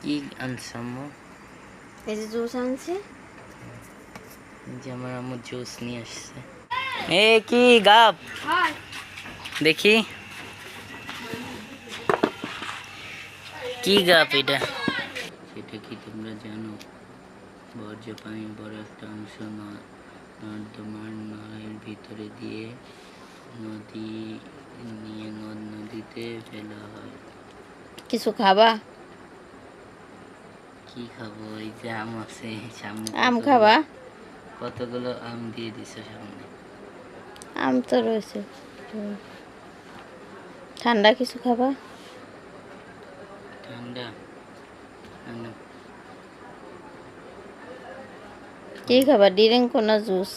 কি আনছে আম্মু এই যে জুস আনছি যে আমার আম্মু জুস নিয়ে আসছে এ কি গাপ দেখি কি গাপ এটা সেটা কি তোমরা জানো বর্জ্য পানির বড় একটা অংশ ন- নর্দমার নয়ের ভিতরে দিয়ে নদী নিয়ে নদ নদীতে ফেলা হয় কিছু খাবা কি খাব? এই যে আম আছে সামনে আম খাবা? কতগুলো আম দিয়ে দিছে সামনে? আম তো রয়েছে। ঠান্ডা কিছু খাবা? ঠান্ডা? কি খাবা? ডিরিং কোনা জুস?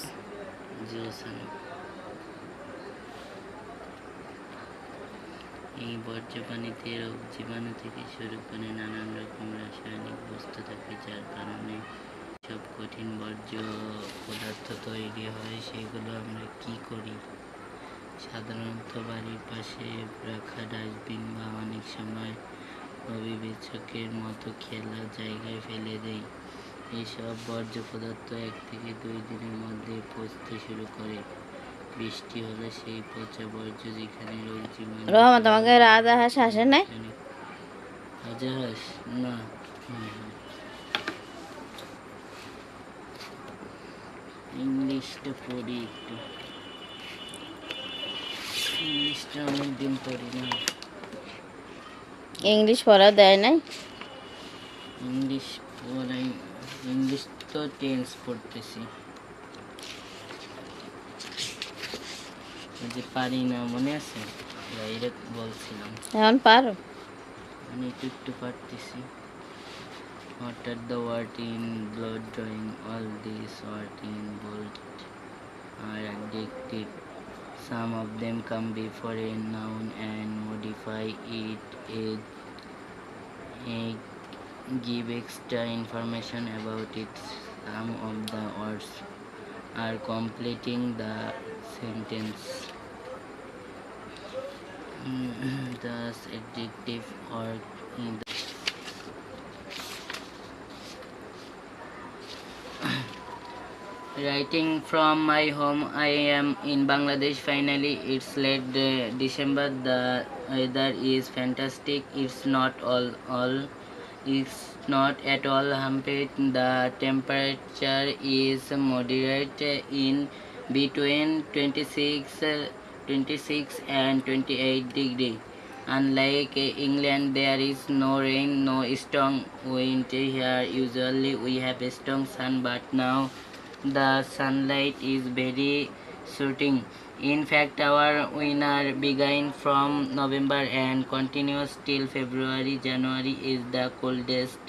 জুস এই বর্জ্য পানিতে রোগ জীবাণু থেকে শুরু করে নানান রকম রাসায়নিক বস্তু থাকে, যার কারণে সব কঠিন বর্জ্য পদার্থ তৈরি হয়। সেগুলো আমরা কি করি? সাধারণত বাড়ির পাশে রাখা ডাস্টবিন বা অনেক সময় অবিবেচকের মতো খেলার জায়গায় ফেলে দেই। এইসব বর্জ্য পদার্থ এক থেকে দুই দিনের মধ্যে পচতে শুরু করে। বৃষ্টি হলে সেই পচা বর্জ্য যেখানে রোগ জীবাণু রহমা তোমাকে রাজা হাঁস আসে নাই? হাজার না হুম, হুম। ইংলিশটা পড়ি একটু। ইংলিশটা অনেকদিন পড়ি না। ইংলিশ পড়া দেয় নাই? ইংলিশ পড়াই ইংলিশ তো টেন্স পড়তেছি। যে পারি না মনে আছে? এখন পারো? আমি একটু পারতেছি। What are the word in bold drawing all this word in bold are adjective some of them a noun and modify it a give extra information about it some of the words are completing the sentence Thus, adjective or Writing from my home, I am in Bangladesh. Finally, it's late uh, December. The weather is fantastic. It's not all all. It's not at all humid. The temperature is moderate in between 26, uh, 26 and 28 degree. Unlike England, there is no rain, no strong wind here. Usually, we have a strong sun, but now the sunlight is very shooting. In fact, our winter began from November and continues till February. January is the coldest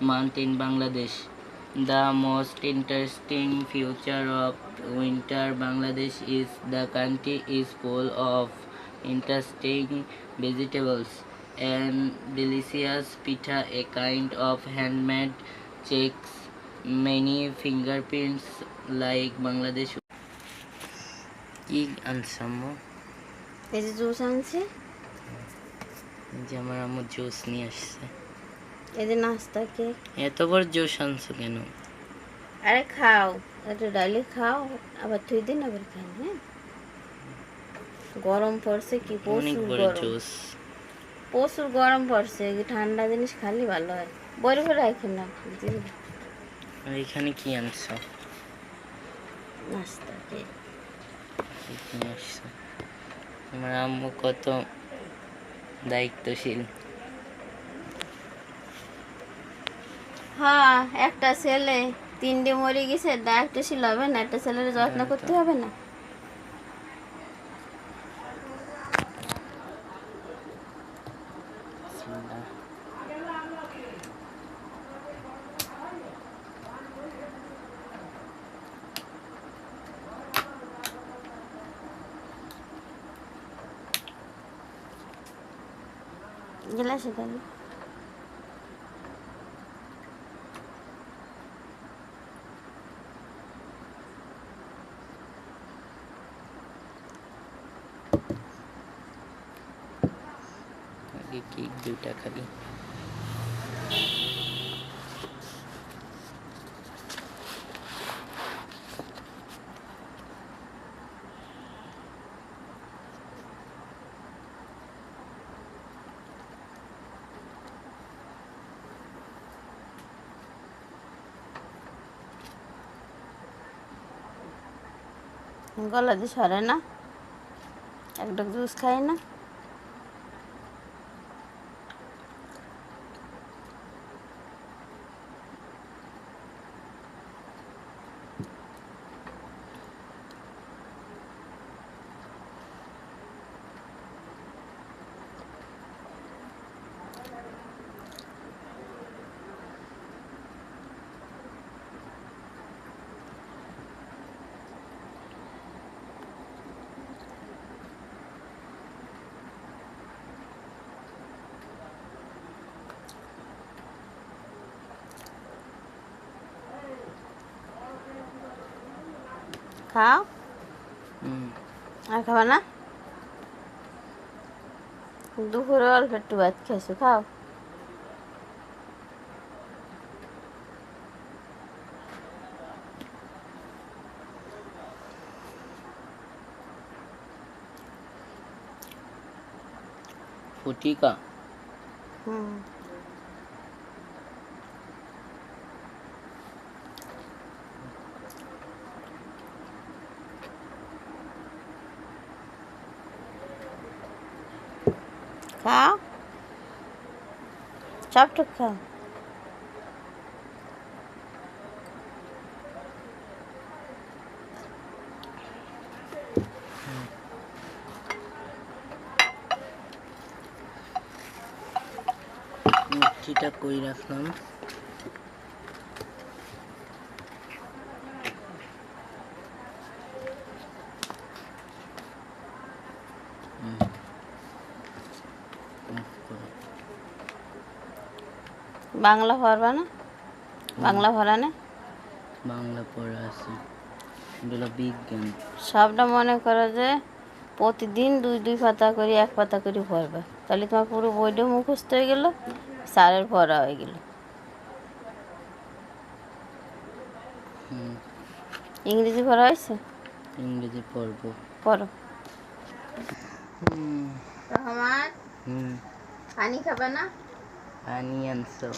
month in Bangladesh. The most interesting feature of winter Bangladesh is the country is full of interesting vegetables and delicious pita, a kind of handmade checks many fingerprints like Bangladesh. কি আনছে আম্মু এই যে juice আনছি এই যে আমার আম্মু জুস নিয়ে আসছে এই যে নাস্তা কেক এত বড় জুস আনছো কেন আরে খাও একটু ডালি খাও আবার তুই দিন আবার খাই হ্যাঁ? গরম পড়ছে কি প্রচুর গরম। প্রচুর গরম পড়ছে এই ঠান্ডা জিনিস খালি ভালো হয়। বড় করে রাখেন না এখানে কি আনছো? নাস্তা কি? আমার আম্মু কত দায়িত্বশীল। হ্যাঁ একটা ছেলে। তিনটে মরে গেছে ডাক্তার ছিল হবে না একটা ছেলের যত্ন করতে হবে না। গেলাসে তাহলে কেক দুইটা খালি। গলা দিয়ে সরে না। একটা জুস খাই না। খাও হুম আর খাবা না দুপুরে অল্প একটু ভাত খাইছো খাও ফুটিকা হুম খাও সবটুক খাও মিষ্টিটা কই রাখলাম হুম। off করো। বাংলা পড়বা না? বাংলা পড়া না? বাংলা পড়া আছে। এটা হলো বিজ্ঞান। সবটা মনে করো যে প্রতিদিন দুই দুই পাতা করে এক পাতা করে পড়বে তাহলে তোমার পুরো বইটা মুখস্থ হয়ে গেল স্যারের পড়া হয়ে গেল। ইংরেজি পড়া হয়েছে? ইংরেজি পড়ব। পড়ো। হুম। রহমান হুম। পানি খাবা না? পানি আনছো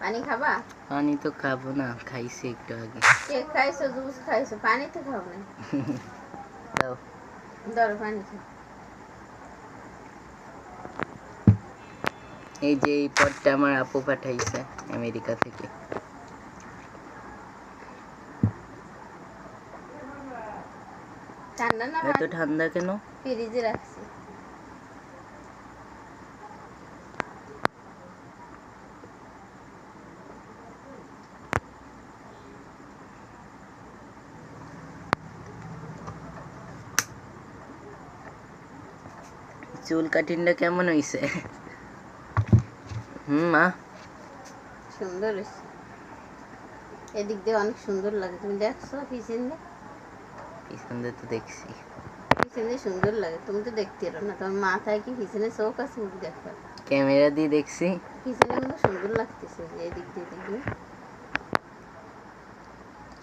পানি খাবা? পানি তো খাব না খাইছি একটু আগে। কেক খাইছো জুস খাইছো? পানি তো খাও না। দাও। ধরো পানি খাও। এই যে এই পটটা আমার আপু পাঠাইছে আমেরিকা থেকে। ঠান্ডা না এত ঠান্ডা কেন? ফ্রিজে রাখছি। চুল কাটিংটা কেমন হইছে? হুম মা? সুন্দর হয়েছে এদিক দিয়ে অনেক সুন্দর লাগে। তুমি দেখছ পিছন দিয়ে? পিছন দিয়ে তো দেখছি। পিছন দিয়ে সুন্দর লাগে। তুমি তো দেখতে পারো না। তোমার মাথায় কি পিছনে চোখ আছে মুখ দেখো? ক্যামেরা দিয়ে দেখছি। পিছনে কিন্তু সুন্দর লাগতেছে যে এদিক দিয়ে এদিক দিয়ে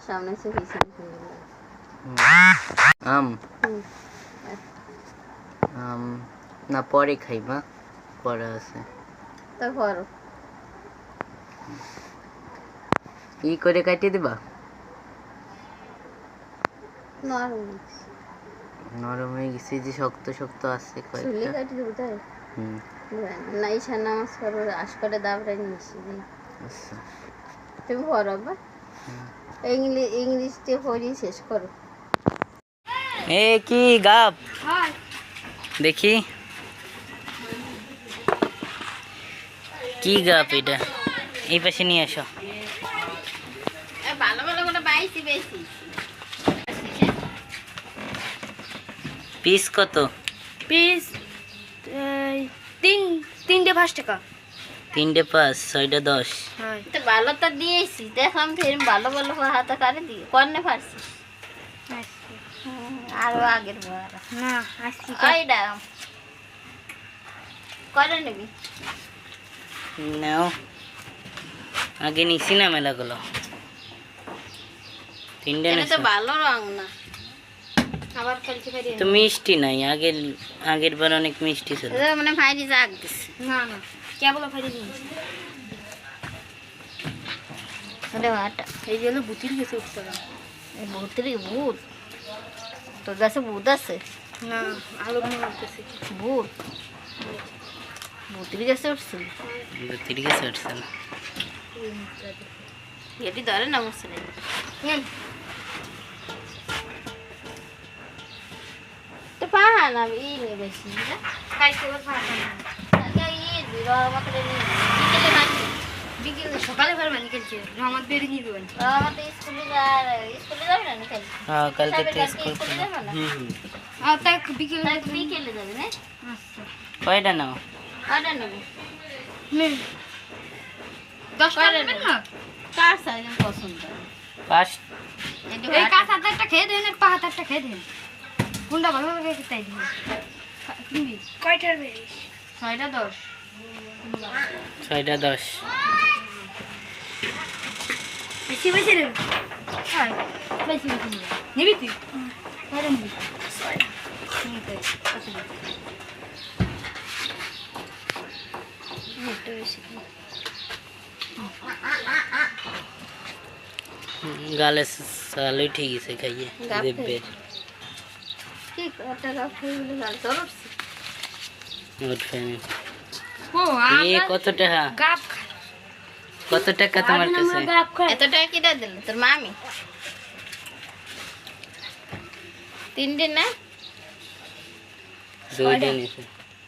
সামনে সে পিছনে সুন্দর লাগে। হুম। আম। হুম। আম। না পরে খাই মা পরে আছে। তা করো ই করে কাটিয়ে দিবা? নরম নরম হয়ে গেছে যে শক্ত শক্ত আছে চুলি কয়েকটা কাটি দেবো তাই? হুম। না ঈশা নামাজ করো আশ করে দাবরাই নিচ্ছি আচ্ছা। তুমি পড়ো বা ইংলিশ ইংলিশ দিয়ে পড়ি শেষ করো। এ কি গাপ দেখি। কি গাপ এটা? এই পাশে নিয়ে আসো। ভালো ভালো করে বাইছি বেশি। পিস কত? পিস তিন তিনটে পাঁচ টাকা। তিনটে পাঁচ ছয়টা দশ। হয়। তো ভালো তো দিয়েছি। দেখলাম ফের ভালো ভালো হাতে কারে দিয়ে কর্নে পারছিস আরও আগের বার। না আজকে ওইটা করে নিবি? নাও। আগে নিছি না মেলাগুলো। তিনটে তো। ভালো রং না। আবার কালকে ফেরি তো মিষ্টি নাই আগের আগের বার অনেক মিষ্টি ছিল। মানে ভাইরি জাগ দিছে। না না। কেবল ফেরি দিন ওরে বাটা এই জন্য বুতির গেছে না এই ভূত তোর কাছে ভূত আছে? না আলো মনে করতেছি ভূত ভূতের কাছে উঠছিল তিরিগে চড়ছে না এটি ধরে না মুসলে তো পাহা না ই নে বেশি সকালে ফের মানে খেলছে আমার বেরিয়ে নিয়ে দেবেন আমাদের স্কুলে যার স্কুলে যাবে না কালকে হ্যাঁ কালকে তো স্কুল স্কুলে যাবে না হুম হুম আর তাই বিকেলে বিকেলে যাবে না আচ্ছা কয়টা নাও কয়টা নেব? দশটা নেবেন নেব? না? কার সাইজ পছন্দ? পাঁচ এই কাঁচ হাতারটা খেয়ে দেন পা হাতারটা খেয়ে দেন। কোনটা ভালো লাগে তাই দিন কিনবি কয়টার বেরিস ছয়টা দশ। ছয়টা দশ। বেশি বেশি নেবে? হ্যাঁ বেশি বেশি নেবে। নিবি তুই? ছয়টা। নিতে কত নিবি? একটু বেশি গালে সালই ঠিক আছে খাইয়ে গাপে। দেববে কি একটা কাপ খেয়ে গাল চল উঠছে উঠবে না। ও এ আমরা কত টাকা গাপ কত টাকা তোমার আমরা কাছে গাপ খাই এত টাকা কিটা দিল তোর মামি তিনটে না দুইটা নিছে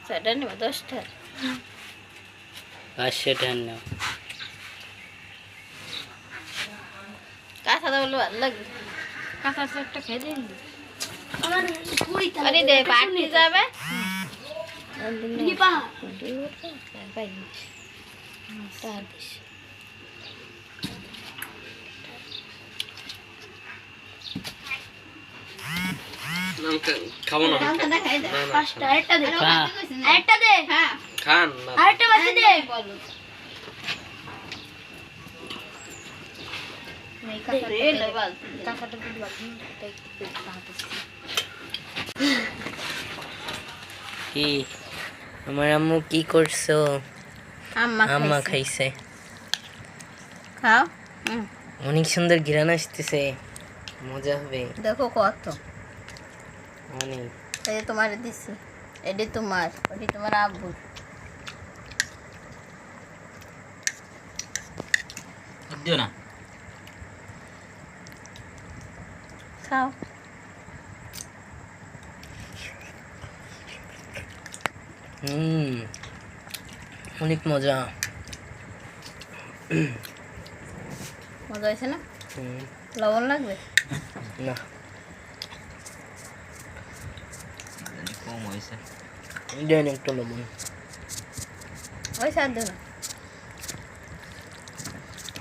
ছয়টা নেব দশটা পাঁচশো টাকা কাঁচা কাঁচা একটা খেয়ে দেন আরে দে পার্টি যাবে। খাব না। পাঁচটা। আরেকটা দে। হ্যাঁ। দে। হ্যাঁ। খান আরেকটা দে। বলো। বাকি তাই কাঁচাটা কি? আমার আম্মু কি করছ? আম্মা আম্মা খাইছে। খাও। অনেক সুন্দর ঘিরান আসতেছে। মজা হবে। দেখো কত। অনেক। তোমার দিছি। এটি তোমার ওটি তোমার আব্বু দিও না খাও হুম অনেক মজা মজা হয়েছে না হুম, লবণ লাগবে না কম হয়েছে দেন একটু লবণ ওই সাধ্য না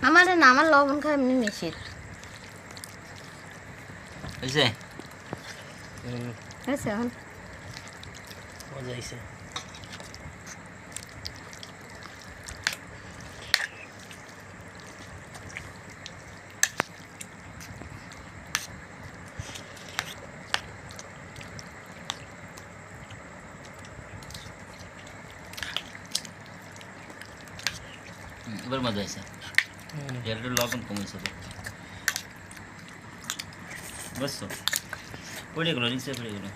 আমার না আমার লবণ খাই এমনি মিশির হয়েছে হুম, হয়েছে এখন মজা হয়েছে হুম, এবার মজা হয়েছে হুম, তেলটা লবণ কমেছে তো বুঝছ পড়ে গেলো নিচে পড়ে গেলো